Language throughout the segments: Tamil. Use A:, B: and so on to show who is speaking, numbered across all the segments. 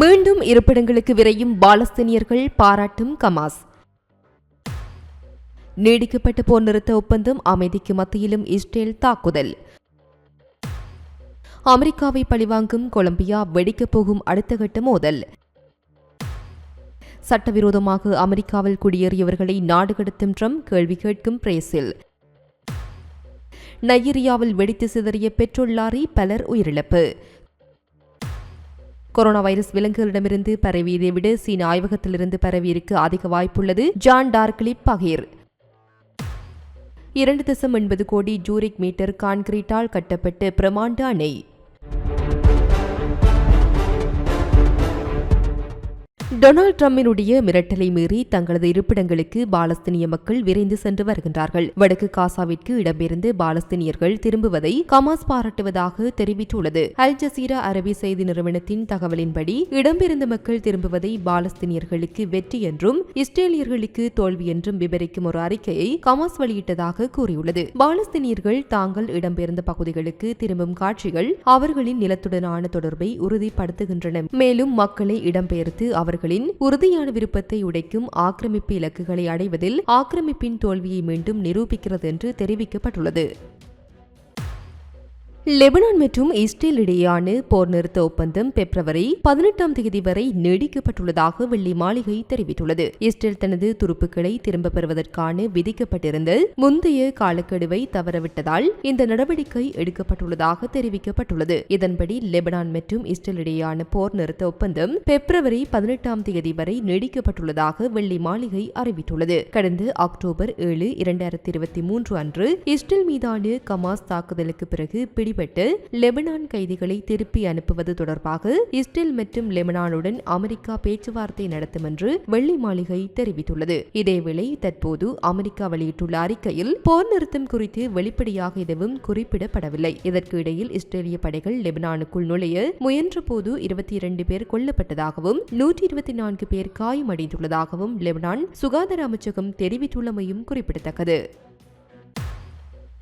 A: மீண்டும் இருப்பிடங்களுக்கு விரையும் பாலஸ்தீனியர்கள் பாராட்டும் கமாஸ். நீடிக்கப்பட்ட போர் நிறுத்த ஒப்பந்தம் அமைதிக்கு மத்தியிலும் இஸ்ரேல் தாக்குதல். அமெரிக்காவை பழிவாங்கும் கொலம்பியா வெடிக்கப் போகும் அடுத்த கட்ட மோதல். சட்டவிரோதமாக அமெரிக்காவில் குடியேறியவர்களை நாடு கடத்தும் ட்ரம்ப் கேள்வி கேட்கும் பிரேசில். நைஜீரியாவில் வெடித்து சிதறிய பெட்ரோல் லாரி பலர் உயிரிழப்பு. கொரோனா வைரஸ் விலங்குகளிடமிருந்து பரவியதை விட சீன ஆய்வகத்திலிருந்து பரவியிருக்க அதிக வாய்ப்புள்ளது. ஜான் டார்க்லி பகீர். இரண்டு தசம் எண்பது கோடி ஜூரிக் மீட்டர் கான்கிரீட்டால் கட்டப்பட்ட பிரமாண்ட அணை. டொனால்ட் டிரம்பினுடைய மிரட்டலை மீறி தங்களது இருப்பிடங்களுக்கு பாலஸ்தீனிய மக்கள் விரைந்து சென்று வருகின்றார்கள். வடக்கு காசாவிற்கு இடம்பெயர்ந்து பாலஸ்தீனியர்கள் திரும்புவதை கமாஸ் பாராட்டுவதாக தெரிவித்துள்ளது. அல் ஜசீரா அரபி செய்தி நிறுவனத்தின் தகவலின்படி இடம்பெயர்ந்த மக்கள் திரும்புவதை பாலஸ்தீனியர்களுக்கு வெற்றி என்றும் இஸ்ரேலியர்களுக்கு தோல்வி என்றும் விவரிக்கும் ஒரு அறிக்கையை கமாஸ் வெளியிட்டதாக கூறியுள்ளது. பாலஸ்தீனியர்கள் தாங்கள் இடம்பெயர்ந்த பகுதிகளுக்கு திரும்பும் காட்சிகள் அவர்களின் நிலத்துடனான தொடர்பை உறுதிப்படுத்துகின்றன. மேலும் மக்களை இடம்பெயர்த்து அவர்கள் நாடுகளின் உறுதியான விருப்பத்தை உடைக்கும் ஆக்கிரமிப்பு இலக்குகளை அடைவதில் ஆக்கிரமிப்பின் தோல்வியை மீண்டும் நிரூபிக்கிறது என்று தெரிவிக்கப்பட்டுள்ளது. லெபனான் மற்றும் இஸ்ரேல் இடையேயான போர் நிறுத்த ஒப்பந்தம் பிப்ரவரி பதினெட்டாம் தேதி வரை நீடிக்கப்பட்டுள்ளதாக வெள்ளி மாளிகை தெரிவித்துள்ளது. இஸ்ரேல் தனது துருப்புக்களை திரும்ப பெறுவதற்கான விதிக்கப்பட்டிருந்த முந்தைய காலக்கெடுவை தவறவிட்டதால் இந்த நடவடிக்கை எடுக்கப்பட்டுள்ளதாக தெரிவிக்கப்பட்டுள்ளது. இதன்படி லெபனான் மற்றும் இஸ்ரேல் இடையேயான போர் நிறுத்த ஒப்பந்தம் பிப்ரவரி பதினெட்டாம் தேதி வரை நீடிக்கப்பட்டுள்ளதாக வெள்ளி மாளிகை அறிவித்துள்ளது. கடந்த அக்டோபர் ஏழு இரண்டாயிரத்தி இருபத்தி மூன்று அன்று இஸ்ரேல் மீதான கமாஸ் தாக்குதலுக்கு பிறகு பிடிபட்டு லெபனான் கைதிகளை திருப்பி அனுப்புவது தொடர்பாக இஸ்ரேல் மற்றும் லெபனானுடன் அமெரிக்கா பேச்சுவார்த்தை நடத்தும் என்று வெள்ளி மாளிகை தெரிவித்துள்ளது. இதேவேளை தற்போது அமெரிக்கா வெளியிட்டுள்ள அறிக்கையில் போர் நிறுத்தம் குறித்து வெளிப்படையாக எதுவும் குறிப்பிடப்படவில்லை. இதற்கு இடையில் இஸ்ரேலிய படைகள் லெபனானுக்குள் நுழைய முயன்றபோது இருபத்தி இரண்டு பேர் கொல்லப்பட்டதாகவும் நூற்றி இருபத்தி நான்கு பேர் காயமடைந்துள்ளதாகவும் லெபனான் சுகாதார அமைச்சகம் தெரிவித்துள்ளமையும் குறிப்பிடத்தக்கது.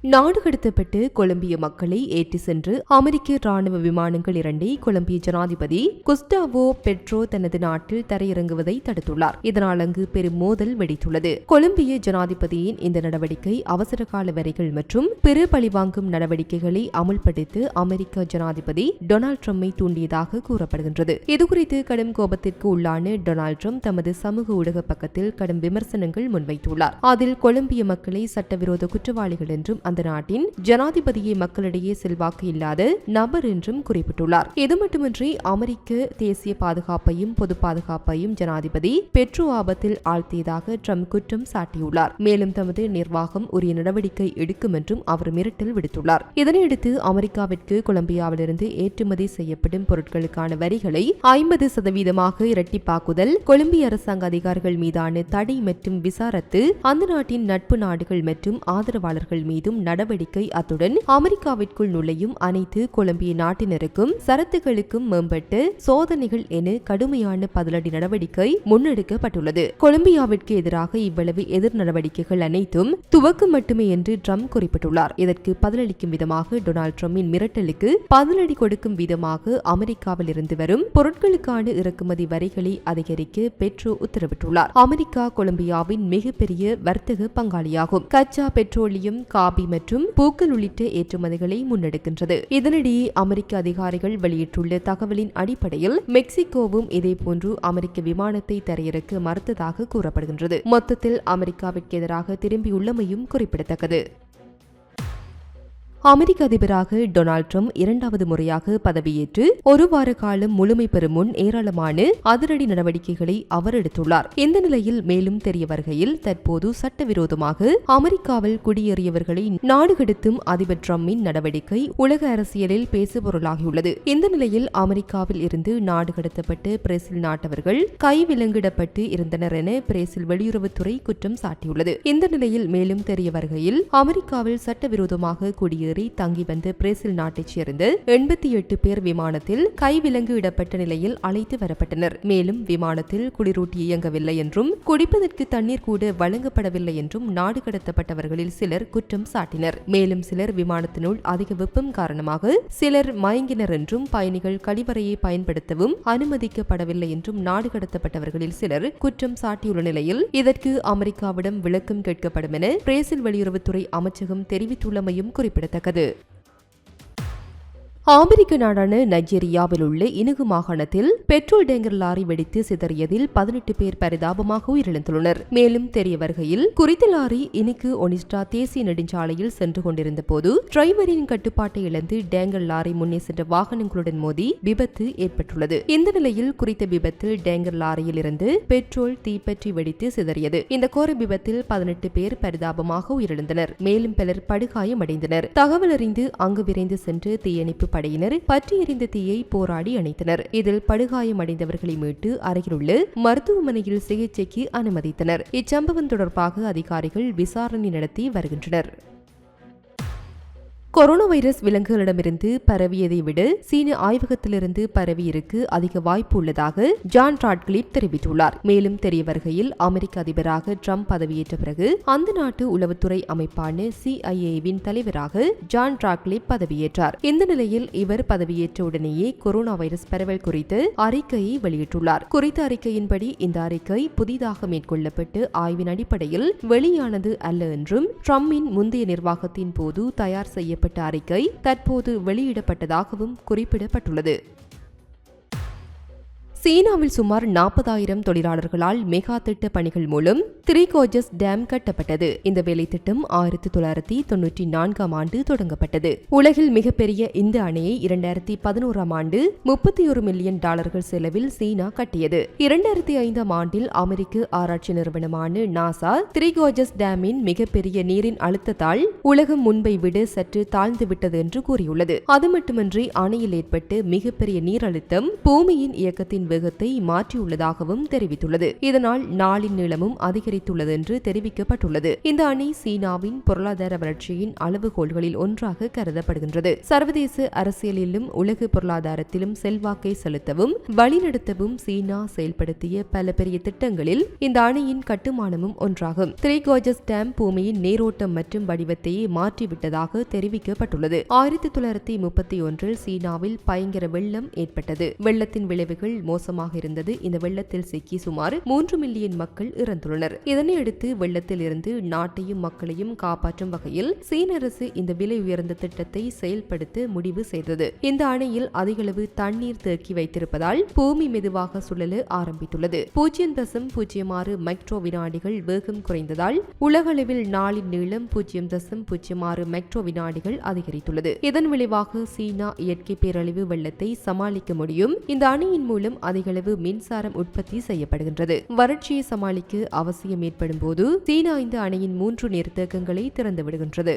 A: நாடு கடத்தப்பட்டு கொலம்பிய மக்களை ஏற்றி சென்று அமெரிக்க ராணுவ விமானங்கள் இரண்டை கொலம்பிய ஜனாதிபதி குஸ்டாவோ பெட்ரோ தனது நாட்டில் தரையிறங்குவதை தடுத்துள்ளார். இதனால் அங்கு பெரும் மோதல் வெடித்துள்ளது. கொலம்பிய ஜனாதிபதியின் இந்த நடவடிக்கை அவசர கால வரிகள் மற்றும் பெரு பழிவாங்கும் நடவடிக்கைகளை அமுல்படுத்த அமெரிக்க ஜனாதிபதி டொனால்ட் ட்ரம்பை தூண்டியதாக கூறப்படுகின்றது. இதுகுறித்து கடும் கோபத்திற்கு உள்ளான டொனால்ட் ட்ரம்ப் தமது சமூக ஊடக பக்கத்தில் கடும் விமர்சனங்கள் முன்வைத்துள்ளார். அதில் கொலம்பிய மக்களை சட்டவிரோத குற்றவாளிகள் என்றும் அந்த நாட்டின் ஜனாதிபதியை மக்களிடையே செல்வாக்கு இல்லாத நபர் என்றும் குறிப்பிட்டுள்ளார். இது மட்டுமின்றி அமெரிக்க தேசிய பாதுகாப்பையும் பொது பாதுகாப்பையும் ஜனாதிபதி பெட்ரோ ஆபத்தில் ஆழ்த்தியதாக ட்ரம்ப் குற்றம் சாட்டியுள்ளார். மேலும் தமது நிர்வாகம் உரிய நடவடிக்கை எடுக்கும் என்றும் அவர் மிரட்டல் விடுத்துள்ளார். இதனையடுத்து அமெரிக்காவிற்கு கொலம்பியாவிலிருந்து ஏற்றுமதி செய்யப்படும் பொருட்களுக்கான வரிகளை ஐம்பது சதவீதமாக இரட்டிப்பாக்குதல் கொலம்பிய அரசாங்க அதிகாரிகள் மீதான தடை மற்றும் விசாரத்து அந்த நாட்டின் நட்பு நாடுகள் மற்றும் ஆதரவாளர்கள் மீதும் நடவடிக்கை அத்துடன் அமெரிக்காவிற்குள் நுழையும் அனைத்து கொலம்பிய நாட்டினருக்கும் சரத்துகளுக்கும் மேம்பட்டு சோதனைகள் என கடுமையான பதிலடி நடவடிக்கை முன்னெடுக்கப்பட்டுள்ளது. கொலம்பியாவிற்கு எதிராக இவ்வளவு எதிர் நடவடிக்கைகள் அனைத்தும் துவக்கம் மட்டுமே என்று ட்ரம்ப் குறிப்பிட்டுள்ளார். இதற்கு பதிலளிக்கும் விதமாக டொனால்ட் ட்ரம்பின் மிரட்டலுக்கு பதிலடி கொடுக்கும் விதமாக அமெரிக்காவில் இருந்து வரும் பொருட்களுக்கான இறக்குமதி வரிகளை அதிகரிக்க பெட்ரோ உத்தரவிட்டுள்ளார். அமெரிக்கா கொலம்பியாவின் மிகப்பெரிய வர்த்தக பங்காளியாகும். கச்சா பெட்ரோலியம் காபி மற்றும் பூக்கள் உள்ளிட்ட ஏற்றுமதிகளை முன்னெடுக்கின்றது. இதனிடையே அமெரிக்க அதிகாரிகள் வெளியிட்டுள்ள தகவலின் அடிப்படையில் மெக்சிகோவும் இதேபோன்று அமெரிக்க விமானத்தை தரையிறக்க மறுத்ததாக கூறப்படுகின்றது. மொத்தத்தில் அமெரிக்காவிற்கு எதிராக திரும்பியுள்ளமையும் குறிப்பிடத்தக்கது. அமெரிக்க அதிபராக டொனால்ட் ட்ரம்ப் இரண்டாவது முறையாக பதவியேற்று ஒரு வார காலம் முழுமை பெறும் முன் ஏராளமான அதிரடி நடவடிக்கைகளை அவர் எடுத்துள்ளார். இந்த நிலையில் மேலும் தெரிய வருகையில் தற்போது சட்டவிரோதமாக அமெரிக்காவில் குடியேறியவர்களை நாடு கடத்தும் அதிபர் ட்ரம்பின் நடவடிக்கை உலக அரசியலில் பேசுபொருளாகியுள்ளது. இந்த நிலையில் அமெரிக்காவில் இருந்து நாடு கடத்தப்பட்டு பிரேசில் நாட்டவர்கள் கைவிலங்கிடப்பட்டு இருந்தனர் என பிரேசில் வெளியுறவுத்துறை குற்றம் சாட்டியுள்ளது. இந்த நிலையில் மேலும் தெரிய வருகையில் அமெரிக்காவில் சட்டவிரோதமாக குடியேறி ஏறி தங்கி வந்த பிரேசில் நாட்டைச் சேர்ந்து எண்பத்தி எட்டு பேர் விமானத்தில் கைவிலங்கு இடப்பட்ட நிலையில் அழைத்து வரப்பட்டனர். மேலும் விமானத்தில் குளிரூட்டி இயங்கவில்லை என்றும் குடிப்பதற்கு தண்ணீர் கூட வழங்கப்படவில்லை என்றும் நாடு கடத்தப்பட்டவர்களில் சிலர் குற்றம் சாட்டினர். மேலும் சிலர் விமானத்தினுள் அதிக வெப்பம் காரணமாக சிலர் மயங்கினர் என்றும் பயணிகள் கழிவறையை பயன்படுத்தவும் அனுமதிக்கப்படவில்லை என்றும் நாடு கடத்தப்பட்டவர்களில் சிலர் குற்றம் சாட்டியுள்ள நிலையில் இதற்கு அமெரிக்காவிடம் விளக்கம் கேட்கப்படும் என பிரேசில் வெளியுறவுத்துறை அமைச்சகம் தெரிவித்துள்ளமையும் குறிப்பிடத்தக்கது. நடக்குது. அமெரிக்க நாடான நைஜீரியாவில் உள்ள இனுகு மாகாணத்தில் பெட்ரோல் டேங்கர் லாரி வெடித்து சிதறியதில் பதினெட்டு பேர் பரிதாபமாக உயிரிழந்துள்ளனர். மேலும் தெரிய வருகையில் குறித்த லாரி இனுக்கு ஒனிஸ்டா தேசிய நெடுஞ்சாலையில் சென்று கொண்டிருந்த போது டிரைவரின் கட்டுப்பாட்டை இழந்து டேங்கர் லாரி முன்னே சென்ற வாகனங்களுடன் மோதி விபத்து ஏற்பட்டுள்ளது. இந்த நிலையில் குறித்த விபத்தில் டேங்கர் லாரியில் இருந்து பெட்ரோல் தீப்பற்றி வெடித்து சிதறியது. இந்த கோர விபத்தில் பதினெட்டு பேர் பரிதாபமாக உயிரிழந்தனர். மேலும் பலர் படுகாயமடைந்தனர். தகவல் அறிந்து அங்கு விரைந்து சென்று தீயணைப்பு படையினர் பற்றி எறிந்த தீயை போராடி அணைத்தனர். இதில் படுகாயமடைந்தவர்களை மீட்டு அருகிலுள்ள மருத்துவமனையில் சிகிச்சைக்கு அனுமதித்தனர். இச்சம்பவம் தொடர்பாக அதிகாரிகள் விசாரணை நடத்தி வருகின்றனர். கொரோனா வைரஸ் விலங்குகளிடமிருந்து பரவியதை விட சீன ஆய்வகத்திலிருந்து பரவியிருக்கு அதிக வாய்ப்பு உள்ளதாக ஜான் ராட்கிளிப் தெரிவித்துள்ளார். மேலும் தெரிய வருகையில் அமெரிக்க அதிபராக ட்ரம்ப் பதவியேற்ற பிறகு அந்த நாட்டு உளவுத்துறை அமைப்பான சிஐஏவின் தலைவராக ஜான் ராட்கிளிப் பதவியேற்றார். இந்த நிலையில் இவர் பதவியேற்ற உடனேயே கொரோனா வைரஸ் பரவல் குறித்து அறிக்கையை வெளியிட்டுள்ளார். குறித்த அறிக்கையின்படி இந்த அறிக்கை புதிதாக மேற்கொள்ளப்பட்டு ஆய்வின் அடிப்படையில் வெளியானது அல்ல என்றும் ட்ரம்பின் முந்தைய நிர்வாகத்தின் போது தயார் செய்ய செய்யப்பட்ட அறிக்கை தற்போது வெளியிடப்பட்டதாகவும் குறிப்பிடப்பட்டுள்ளது. சீனாவில் சுமார் நாற்பதாயிரம் தொழிலாளர்களால் மெகா திட்ட பணிகள் மூலம் திரிகோஜஸ் டேம் கட்டப்பட்டது. இந்த வேலை திட்டம் ஆயிரத்தி தொள்ளாயிரத்தி தொன்னூற்றி நான்காம் ஆண்டு தொடங்கப்பட்டது. உலகில் மிகப்பெரிய இந்த அணையை இரண்டாயிரத்தி பதினோராம் ஆண்டு முப்பத்தி ஒரு மில்லியன் டாலர்கள் செலவில் சீனா கட்டியது. இரண்டாயிரத்தி ஐந்தாம் ஆண்டில் அமெரிக்க ஆராய்ச்சி நிறுவனமான நாசா திரிகோஜஸ் டேமின் மிகப்பெரிய நீரின் அழுத்தத்தால் உலகம் முன்பை விட சற்று தாழ்ந்துவிட்டது என்று கூறியுள்ளது. அது மட்டுமின்றி அணையில் ஏற்பட்டு மிகப்பெரிய நீர் அழுத்தம் பூமியின் இயக்கத்தின் வேகத்தை மாற்றியுள்ளதாகவும் தெரிவித்துள்ளது. இதனால் நாளின் நீளமும் அதிகரித்துள்ளது என்று தெரிவிக்கப்பட்டுள்ளது. இந்த அணி சீனாவின் பொருளாதார வளர்ச்சியின் அளவுகோல்களில் ஒன்றாக கருதப்படுகின்றது. சர்வதேச அரசியலிலும் உலக பொருளாதாரத்திலும் செல்வாக்கை செலுத்தவும் வழிநடத்தவும் சீனா செயல்படுத்திய பல பெரிய திட்டங்களில் இந்த அணையின் கட்டுமானமும் ஒன்றாகும். த்ரீ கோஜஸ் டேம் பூமியின் நீரோட்டம் மற்றும் வடிவத்தையே மாற்றிவிட்டதாக தெரிவிக்கப்பட்டுள்ளது. ஆயிரத்தி தொள்ளாயிரத்தி முப்பத்தி ஒன்றில் சீனாவில் பயங்கர வெள்ளம் ஏற்பட்டது. வெள்ளத்தின் விளைவுகள் மோச மோசமாக இருந்தது. இந்த வெள்ளத்தில் சிக்கி சுமார் மூன்று மில்லியன் மக்கள் இறந்துள்ளனர். இதனையடுத்து வெள்ளத்தில் இருந்து நாட்டையும் மக்களையும் காப்பாற்றும் வகையில் சீன அரசு இந்த விலை உயர்ந்த திட்டத்தை செயல்படுத்த முடிவு செய்தது. இந்த அணையில் அதிகளவு தண்ணீர் தேக்கி வைத்திருப்பதால் பூமி மெதுவாக சுழல ஆரம்பித்துள்ளது. பூஜ்ஜியம் தசம் பூஜ்ஜியம் ஆறு மைக்ரோ வினாடிகள் வேகம் குறைந்ததால் உலகளவில் நாளின் நீளம் பூஜ்ஜியம் தசம் பூஜ்ஜியம் ஆறு மைக்ரோ வினாடிகள் அதிகரித்துள்ளது. இதன் விளைவாக சீனா இயற்கை பேரழிவு வெள்ளத்தை சமாளிக்க முடியும். இந்த அணையின் மூலம் அதிகளவு மின்சாரம் உற்பத்தி செய்யப்படுகின்றது. வறட்சியை சமாளிக்க அவசியம் ஏற்படும் போது சீனா இந்த அணையின் மூன்று நீர்த்தேக்கங்களை திறந்து விடுகின்றது.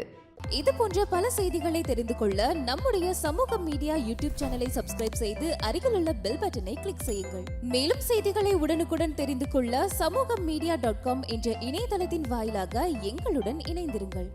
B: இது போன்ற பல செய்திகளை தெரிந்து கொள்ள நம்முடைய சமூக மீடியா யூடியூப் சேனலை சப்ஸ்கிரைப் செய்து அருகில் உள்ள பெல் பட்டனை கிளிக் செய்யுங்கள். மேலும் செய்திகளை உடனுக்குடன் தெரிந்து கொள்ள சமூக மீடியா டாட் காம் என்ற இணையதளத்தின் வாயிலாக எங்களுடன் இணைந்திருங்கள்.